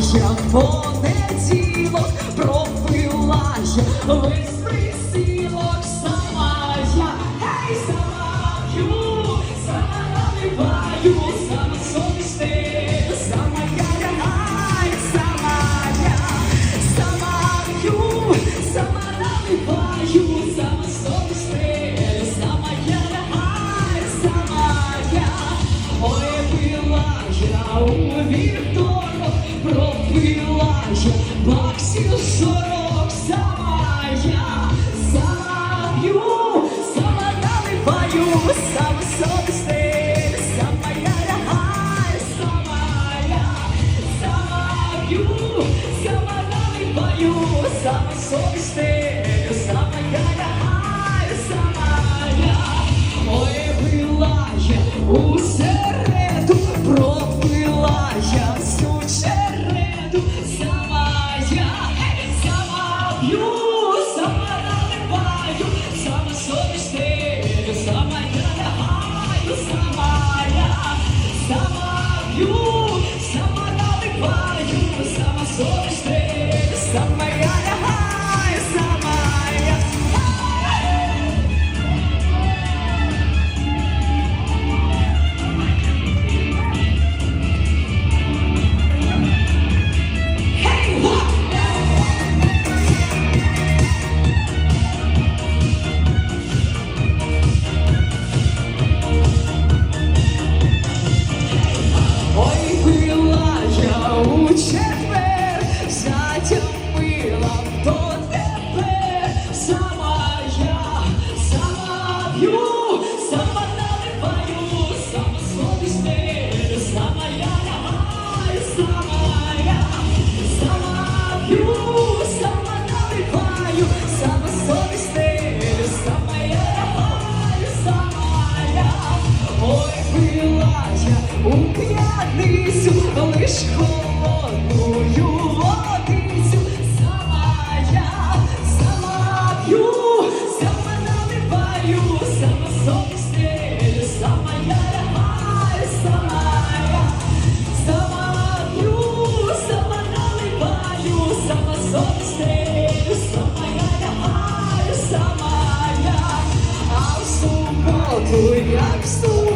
я понеділок пробила я весни сі. Боюсь, сам сон стиль, сама я лягаю, сама я, бою, сам сон стиль. у п'ятницю, лиш холодною водицю, сама я, сама п'ю, сама наливаю, сама сон сама я сама я, сама сама наливаю, сама сон сама я лягаю, сама я, а в суботу, як в.